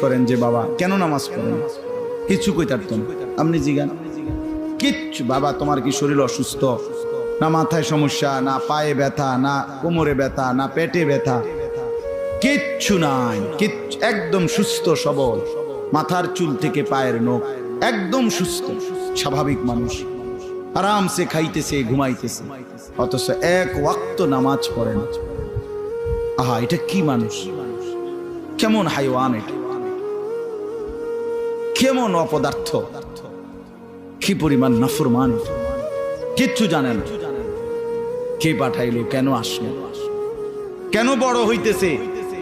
করেন যে বাবা, কেন নামাজ পড়েন? কিছু কইতারত না। আপনি জিগান। কিচ্ছু। বাবা, তোমার কি শরীর অসুস্থ? না মাথায় সমস্যা, না পায়ে ব্যথা, না কোমরে ব্যথা, না পেটে ব্যথা। কিচ্ছু নাই। কিচ্ছু একদম সুস্থ, সবল। মাথার চুল থেকে পায়ের নোখ। একদম সুস্থ। স্বাভাবিক মানুষ। আরামসে খাইতেছে, ঘুমাইতেছে। অথচ এক ওয়াক্ত নামাজ পড়ে না। আহা, এটা কি মানুষ? কেমন হাইওয়ান এটা। কেমন অপদার্থ? কি পরিমাণ নাফরমান? কিচ্ছু জানে না। কে পাঠাইলো, কেন আসলো? কেন বড় হইতেছে?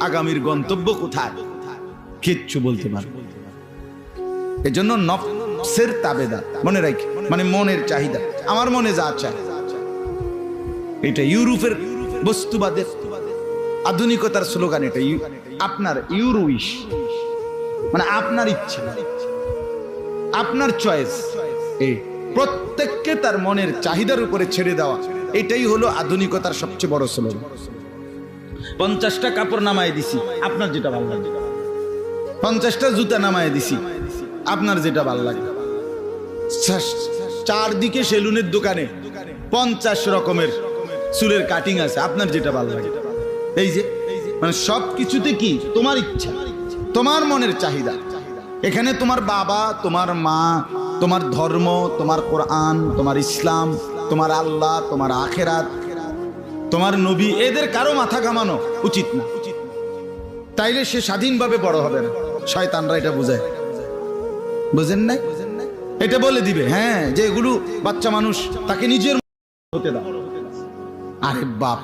আগামীর গন্তব্য কোথায়? কিচ্ছু বলতে পারে এজন্য নফসের তাবেদার, মনে রাখ মানে মনের চাহিদা, আমার মনে যা চায় এটা ইউরোপের বস্তুবাদের আধুনিকতার স্লোগান এটা আপনার ইউরোইশ মানে আপনার ইচ্ছা। আপনার চয়েস এই প্রত্যেককে তার মনের চাহিদার উপরে ছেড়ে দেওয়া। এটাই হলো আধুনিকতার সবচেয়ে বড় স্লোগান পঞ্চাশটা কাপড় নামায় দিছি, আপনার যেটা ভালো লাগে পঞ্চাশটা জুতা নামায় দিছি, আপনার যেটা ভালো লাগে চারদিকে সেলুনের দোকানে পঞ্চাশ রকমের চুলের কাটিং আছে, আপনার যেটা ভালো লাগে এই যে মানে সব কিছুতে কি? তোমার ইচ্ছা, তোমার মনের চাহিদা। এখানে তোমার বাবা, তোমার মা, তোমার ধর্ম, তোমার কোরআন, তোমার ইসলাম, তোমার আল্লাহ, তোমার আখেরাত, তোমার নবী, এদের কারও মাথা ঘামানো উচিত না। তাইলে সে স্বাধীনভাবে বড় হবে না। শয়তানরা এটা বুঝায় বুঝেন নাই? এটা বলে দিবে হ্যাঁ যে এগুলো বাচ্চা মানুষ, তাকে নিজের হতে দাও। আরে বাপ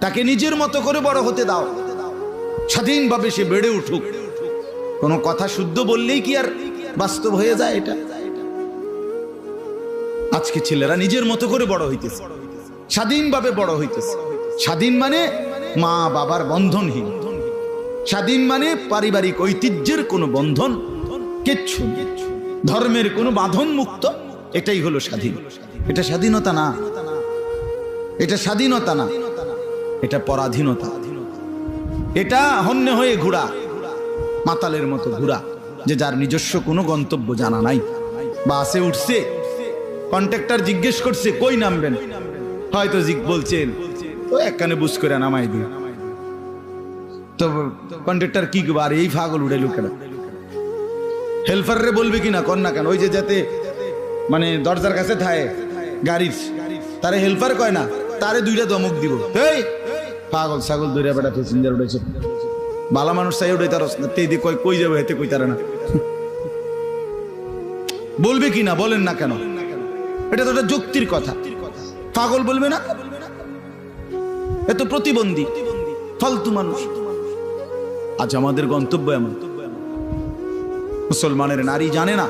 তাকে নিজের মতো করে বড় হতে দাও। স্বাধীনভাবে সে বেড়ে উঠুক। কোনো কথা শুদ্ধ বললেই কি আর বাস্তব হয়ে যায় এটা? আজকে ছেলেরা নিজের মতো করে বড় হইতেছে। স্বাধীনভাবে বড় হইতেছে। স্বাধীন মানে মা বাবার বন্ধনহীন। স্বাধীন মানে পারিবারিক ঐতিহ্যের কোনো বন্ধন কিচ্ছু। ধর্মের কোনো বাঁধন মুক্ত, এটাই হলো স্বাধীন। এটা স্বাধীনতা না। এটা স্বাধীনতা না। এটা পরাধীনতা। এটা হন্যে হয়ে ঘোরা মাতালের মতো ঘুরা যে যার নিজস্ব কোনো গন্তব্য জানা নাই। বাসে উঠছে, কন্ট্রাক্টর জিজ্ঞেস করছে, কই নামবেন? হয়তো জিগ বলছেন তো এক কানে বুঝ করে নামাই দিই। তো কন্ট্রাক্টর কি? আর এই ফাগল উড়ে লোকেরা হেল্পাররে বলবে কি না কর না কেন? ওই যে যাতে মানে দরজার কাছে থায় গাড়ির। তারে হেল্পার কয় না, তারে দুইটা দমক দিব। এই, পাগল ছাগল দূরে বেটা প্যাসেঞ্জার উঠেছে বালা মানুষ চাই উঠে তার তেই দিয়ে কই কই যাবে হেতে কই তারে না? বলবে কি না? বলেন না কেন? এটা তো একটা যুক্তির কথা। পাগল বলবে না? এত প্রতিবন্ধী, ফালতু মানুষ। আজ আমাদের গন্তব্য এমন। মুসলমানের নারী জানে না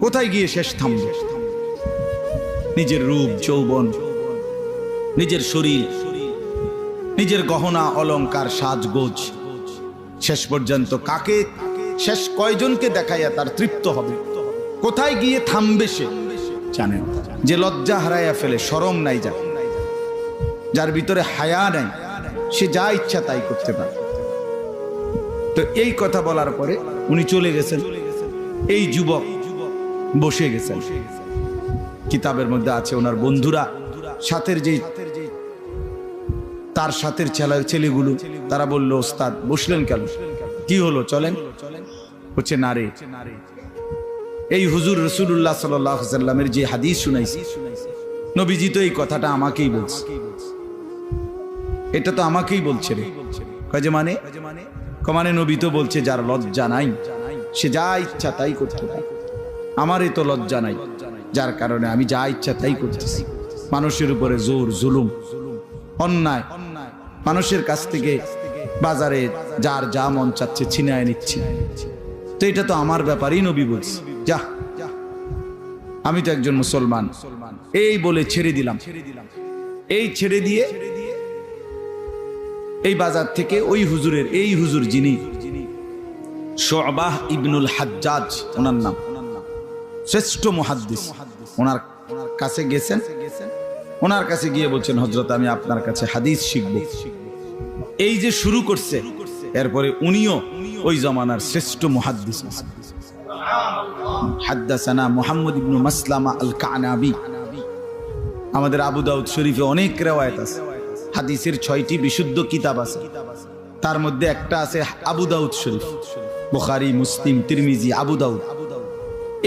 কোথায় গিয়ে শেষ থামবে। নিজের রূপ, যৌবন, নিজের শরীর নিজের গহনা, অলংকার, সাজগোজ। শেষ পর্যন্ত কাকে? শেষ কয়জনকে দেখাইয়া তার তৃপ্ত হবে? কোথায় গিয়ে থামবে সে? জানে যে লজ্জা হারাইয়া ফেলে, সরম নাই যা যার ভিতরে হায়া নাই, সে যা ইচ্ছা তাই করতে পারে। তো এই কথা বলার পরে উনি চলে গেছেন। এই যুবক বসে গেছেন। কিতাবের মধ্যে আছে ওনার বন্ধুরা, সাথের যে তার সাথের ছেলে ছেলেগুলো, তারা বলল, ওস্তাদ, বসলেন কেন? কি হলো? চলেন। হচ্ছে নারে এই হুজুর রসুল্লাহ সাল্লামের যে হাদিস শুনাইছি, নবীজি তো এই কথাটা আমাকেই বলছে। এটা তো আমাকেই বলছে রে। যে মানে? ক মানে নবী তো বলছে, যার লজ্জা নাই, সে যা ইচ্ছা তাই করতে পারে। আমারই তো লজ্জা নাই, যার কারণে আমি যা ইচ্ছা তাই করতেছি। মানুষের উপরে জোর, জুলুম, অন্যায় মানুষের কাছ থেকে বাজারে যার যা মন চাচ্ছে ছিনায় নিচ্ছে। তো এটা তো আমার ব্যাপারই নবী বলছে। যা। আমি তো একজন মুসলমান। এই বলে ছেড়ে দিলাম। এই ছেড়ে দিয়ে এই বাজার থেকে ওই হুজুরের, এই হুজুর যিনি ইবনুল হাজ্জাজ, ওনার নাম। শ্রেষ্ঠ মুহাদ্দিস। ওনার কাছে গেছেন। ওনার কাছে গিয়ে বলছেন হজরত আমি আপনার কাছে হাদিস শিখব। এই যে শুরু করছে, এরপরে উনিও ওই জমানার শ্রেষ্ঠ মুহাদ্দিস হাদ্দাসানা মোহাম্মদ আমাদের আবু দাউদ শরীফে অনেক রেওয়ায়ত আছে। হাদিসের ছয়টি বিশুদ্ধ কিতাব আছে। তার মধ্যে একটা আছে আবু দাউদ শরীফ। বুখারি, মুসলিম, তিরমিজি, আবু দাউদ।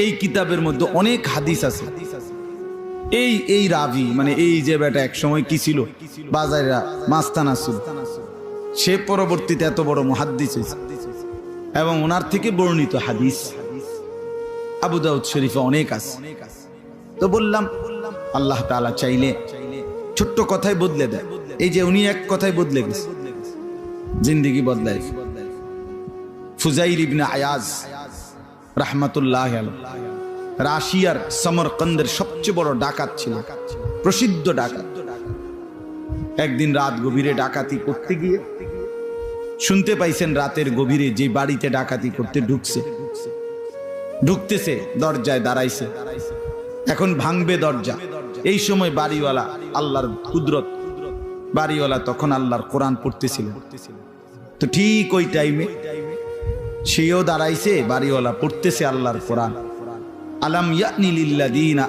এই কিতাবের মধ্যে অনেক হাদিস আছে। এই এই রাভি মানে এই যে বেটা এক সময় কি ছিল? বাজারেরা, মাস্তানা ছিল। সে পরবর্তীতে এত বড় মুহাদ্দিস হয়েছে। এবং ওনার থেকে বর্ণিত হাদিস। আবু দাউদ শরীফে অনেক আছে। তো বললাম, আল্লাহ তাআলা চাইলে ছোট্ট কথাই বদলে দেয়। এই যে উনি এক কথাই বদলে গেছে। জিন্দিগি বদলায় ফুজাইর ইবনে আয়াজ, রাহমাতুল্লাহ রাশিয়ার সমরকন্দের সবচেয়ে বড় ডাকাত ছিল প্রসিদ্ধ ডাকাত। একদিন রাত গভীরে ডাকাতি করতে গিয়ে শুনতে পাইছেন রাতের গভীরে যে বাড়িতে ডাকাতি করতে ঢুকছে। ঢুকতেছে, দরজায় দাঁড়াইছে। এখন ভাঙবে দরজা। এই সময় বাড়িওয়ালা আল্লাহর কুদরত। বাড়িওয়ালা তখন আল্লাহর কোরআন পড়তেছিল। তো ঠিক ওই টাইমে সেও দাঁড়াইছে, বাড়িওয়ালা পড়তেছে আল্লাহর কোরআন। আলাম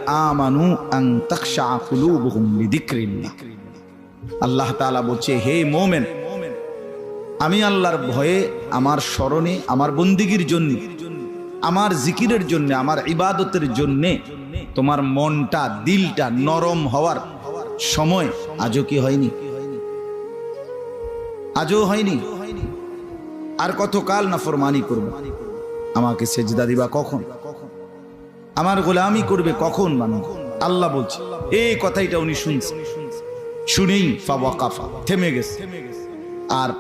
আমানু আন তাখশা কুলুবুহুম লিযিকরিল্লাহ। আল্লাহ তাআলা বলছে, হে মোমেন, আমি আল্লাহর ভয়ে আমার স্মরণে, আমার বন্দিগির জন্য, আমার জিকিরের জন্য, আমার ইবাদতের জন্য তোমার মনটা, দিলটা নরম হওয়ার সময় আজও কি হয়নি? আজও হয়নি? আর কতকাল না ফরমানি করবে? আমাকে সেজদা দিবা কখন? আমার গোলামি করবে কখন মানুষ? আল্লাহ বলছে। এই কথাইটা উনি শুনছে। শুনেই ফাওয়াকাফা, থেমে গেছে। আর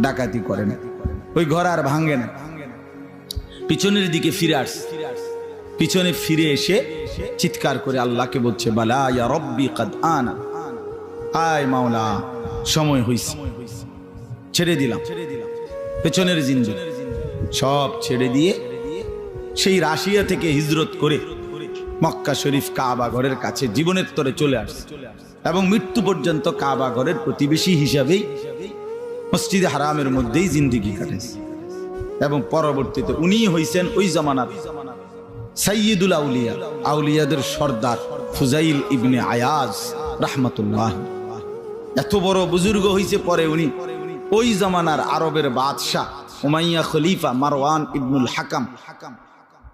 ডাকাতি করে না। ওই ঘর আর ভাঙে না। পিছনের দিকে ফিরে আস পিছনে ফিরে এসে চিৎকার করে আল্লাহকে বলছে, বালা আয় মাওলা, সময় হইছে। ছেড়ে দিলাম। পেছনের জিন্দু সব ছেড়ে দিয়ে সেই রাশিয়া থেকে হিজরত করে মক্কা শরীফ কাবা ঘরের কাছে জীবনের তরে চলে আসছে। এবং মৃত্যু পর্যন্ত কাবা ঘরের প্রতিবেশী হিসাবেই মসজিদে হারামের মধ্যেই জিন্দিগি কাটেছে এবং পরবর্তীতে উনি হইছেন ওই জামানার সাইয়দুল আউলিয়া, আউলিয়াদের সর্দার ফুজাইল ইবনে আয়াজ রাহমাতুল্লাহ। এত বড় বুজুর্গ হইছে পরে উনি ওই জামানার আরবের বাদশাহ উমাইয়া খলিফা মারওয়ান ইবনুল হাকাম হাকাম।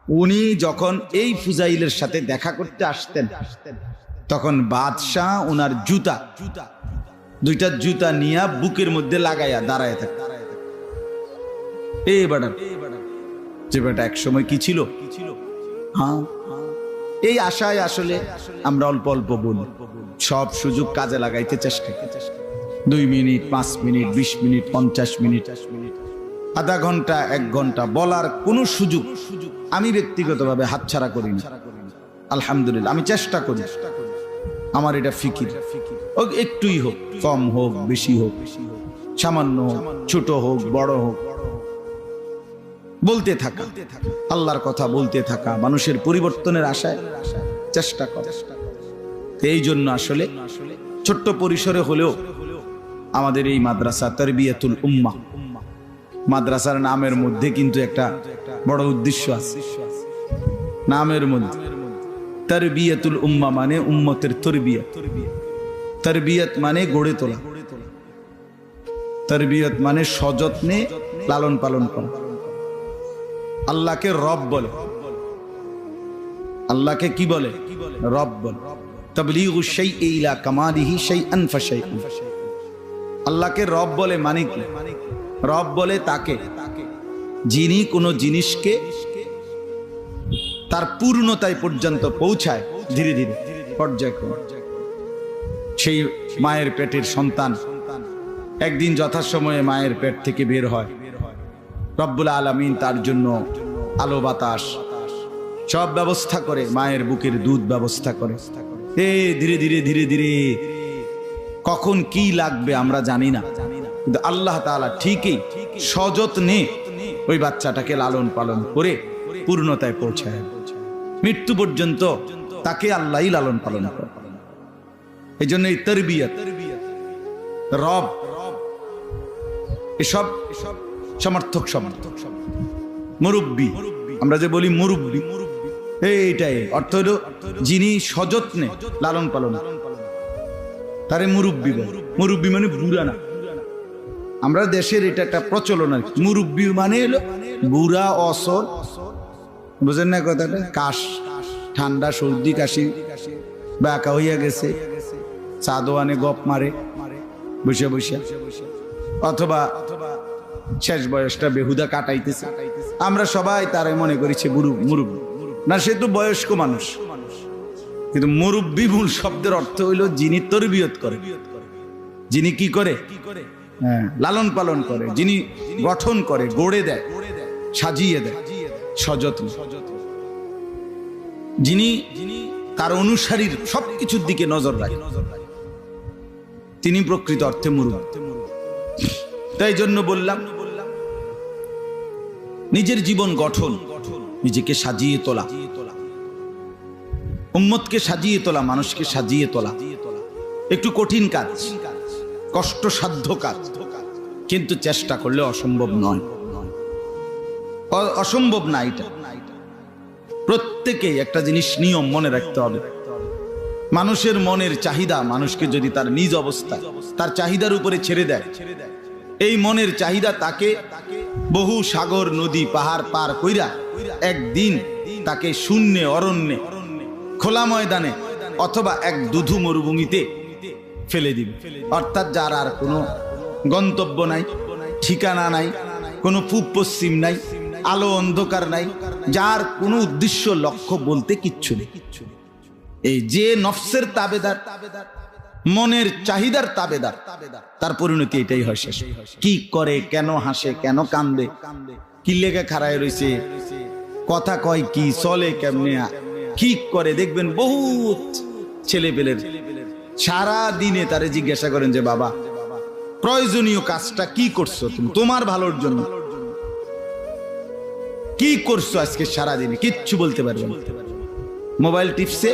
উনি যখন এই ফুজাইলের সাথে দেখা করতে আসতেন, তখন বাদশাহ ওনার জুতা জুতা দুইটা জুতা নিয়া বুকের মধ্যে লাগাইয়া দাঁড়ায় থাকে এই বেটা, যে বেটা এক সময় কি ছিল? হ্যাঁ? এই আশায় আসলে আমরা অল্প অল্প বলি সব সুযোগ কাজে লাগাইতে চেষ্টা। দুই মিনিট, পাঁচ মিনিট, বিশ মিনিট, পঞ্চাশ মিনিট, আধা ঘণ্টা, এক ঘণ্টা বলার কোনো সুযোগ আমি ব্যক্তিগতভাবে হাতছাড়া করি না। আলহামদুলিল্লাহ, আমি চেষ্টা করি। আমার এটা ফিকির। ও, একটুই হোক, কম হোক, বেশি হোক, সামান্য হোক, ছোট হোক, বড় হোক, বলতে থাকা, আল্লাহর কথা বলতে থাকা, মানুষের পরিবর্তনের আশায় চেষ্টা কর। এই জন্য আসলে ছোট্ট পরিসরে হলেও আমাদের এই মাদ্রাসা, তরবিয়াতুল উম্মা মাদ্রাসার নামের মধ্যে কিন্তু একটা বড় উদ্দেশ্য আছে। নামের মধ্যে। তরবিয়াতুল উম্মা মানে উম্মতের তরবিয়ত তরবিয়ত মানে গড়ে তোলা। তরবিয়ত মানে সযত্নে লালন পালন করা। আল্লাহকে রব বলে। আল্লাহকে কি বলে? রব বলে। তবলিগু শাইই ইলা কামালিহি শাইআন ফাশাইআন আল্লাহকে রব বলে মানে কি? রব বলে তাকে। যিনি কোনো জিনিসকে তার পূর্ণতায় পর্যন্ত পৌঁছায় ধীরে ধীরে, পর্যায়ক্রমে। সেই মায়ের পেটের সন্তান একদিন যথাসময়ে মায়ের পেট থেকে বের হয়। রব্বুল আলমিন তার জন্য আলো বাতাস, সব ব্যবস্থা করে, মায়ের বুকের দুধ ব্যবস্থা করে। এ ধীরে ধীরে ধীরে ধীরে, কখন কি লাগবে আমরা জানি না। কিন্তু আল্লাহ তাআলা ঠিকই সযত্নে ওই বাচ্চাটাকে লালন পালন করে পূর্ণতায় পৌঁছায়। মৃত্যু পর্যন্ত তাকে আল্লাহই লালন পালন করে। এই জন্য এই তরবিয়ত, রব, এসব সমর্থক শব্দ। মুরব্বী, আমরা যে বলি মুরব্বী, এইটাই। অর্থ হলো যিনি সযত্নে লালন পালন তারে মুরব্বী মুরব্বী মানে বুড়া না। আমরা দেশের এটা একটা প্রচলন আর। মুরব্বী মানে হলো বুড়া, অসর, বুঝেন না কথাটা? কাশ, ঠান্ডা, সর্দি, কাশি, বাঁকা হইয়া গেছে চা দোয়ানে গপ মারে, বসে বসে। অথবা শেষ বয়সটা বেহুদা কাটাইতেছে। আমরা সবাই তারাই মনে করেছি মুরু মুরব্বী। না, সে তো বয়স্ক মানুষ। কিন্তু মুরব্বী মূল শব্দের অর্থ হইল যিনি তরবিয়ত করে। যিনি কি করে? লালন পালন করে, যিনি গঠন করে, গড়ে দেয়, সাজিয়ে দেয়, সযত্ন। যিনি তার অনুসারীর সবকিছুর দিকে নজর রাখে। তিনি প্রকৃত অর্থে মুরব্বী। তাই জন্য বললাম, নিজের জীবন গঠন, নিজেকে সাজিয়ে তোলা। উম্মতকে সাজিয়ে তোলা, মানুষকে সাজিয়ে তোলা। একটু কঠিন কাজ। কষ্টসাধ্য কাজ কিন্তু চেষ্টা করলে অসম্ভব নয়। অসম্ভব না এটা। প্রত্যেকেই একটা জিনিস নিয়ম মনে রাখতে হবে। মানুষের মনের চাহিদা মানুষকে যদি তার নিজ অবস্থায় তার চাহিদার উপরে ছেড়ে দেয়, এই মনের চাহিদা তাকে বহু সাগর, নদী, পাহাড় পার কইরা একদিন তাকে শূন্যে, অরণ্যে, খোলা ময়দানে অথবা এক দুধু মরুভূমিতে ফেলে দিবে। অর্থাৎ যার আর কোনো গন্তব্য নাই, ঠিকানা নাই, কোনো পূব পশ্চিম নাই, আলো অন্ধকার নাই, যার কোনো উদ্দেশ্য, লক্ষ্য বলতে কিচ্ছু নেই। এই যে নফসের তাবেদার তাবেদার মনের চাহিদার তাবেদার, তার পরিণতি এটাই হয় শেষ। কি করে, কেন হাসে, কেন কান্দে, কি লেগে খাড়ায় রয়েছে, কথা কয় কি, চলে কেমনে, কি করে, দেখবেন বহুত ছেলে পেলের সারা দিনে তারে জিজ্ঞাসা করেন যে, বাবা, প্রয়োজনীয় কাজটা কি করছ তুমি? তোমার ভালোর জন্য। কি করছ আজকে সারা দিনে কিচ্ছু বলতে পারবে মোবাইল টিপসে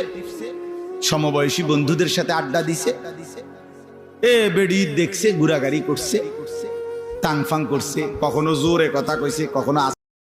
সমবয়সী বন্ধুদের সাথে আড্ডা দিছে। এ বেড়ি দেখছে ঘুরাগাড়ি করছে, তাংফাং করছে, কখনো জোরে কথা কইছে, কখনো